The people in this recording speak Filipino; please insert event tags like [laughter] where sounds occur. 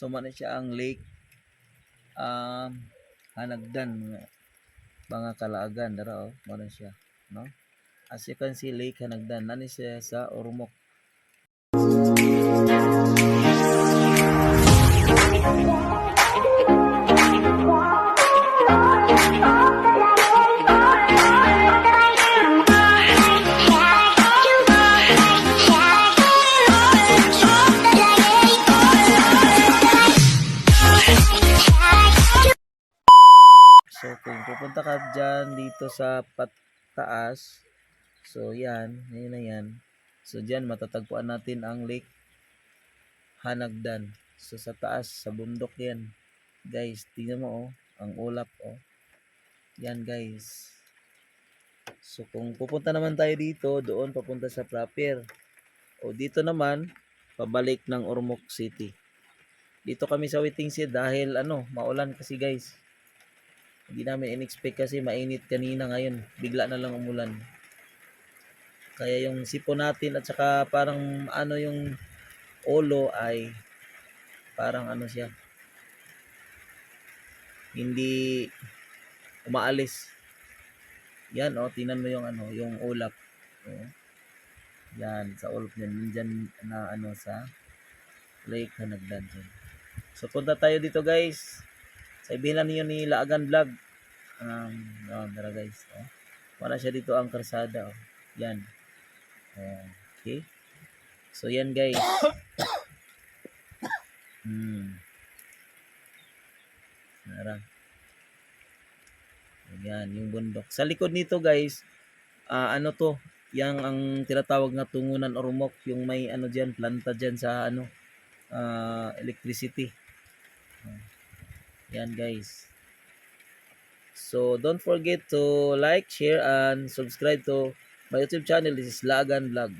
So man siya ang lake um Hanagdan mga, mga kalaagan dara oh, siya, no? As you can see Lake Hanagdan nani siya sa Ormoc. So kung pupunta ka dyan dito sa pataas, so yan, yan na yan. So dyan matatagpuan natin ang Lake Hanagdan. So sa taas, sa bundok yan. Guys, tingnan mo oh, ang ulap oh. Yan guys. So kung pupunta naman tayo dito, doon papunta sa proper. O dito naman, pabalik ng Ormoc City. Dito kami sa waiting shed dahil ano, maulan kasi guys. Hindi namin in-expect kasi mainit kanina ngayon. Bigla na lang umulan. Kaya yung sipo natin at saka parang ano yung olo ay parang ano siya. Hindi umaalis. Yan oh, tingnan mo yung ano, yung ulap. Oh. Yan, sa ulap niyan. Nandyan na ano sa lake na nagdansan. So punta tayo dito guys. Sabihin lang niyo ni Laagan Vlog. Um, oh, tara guys. Oh. Wala siya dito ang karsada. Oh. Yan. Oh, okay. So yan guys. [coughs] Hmm. Tara. Yan, yung bundok. Sa likod nito guys, ah ano to, yang ang tinatawag na tungunan ormok, yung may ano diyan, planta diyan sa ano, ah electricity. Yan guys. So don't forget to like, share and subscribe to my YouTube channel. This is Lagan Vlog.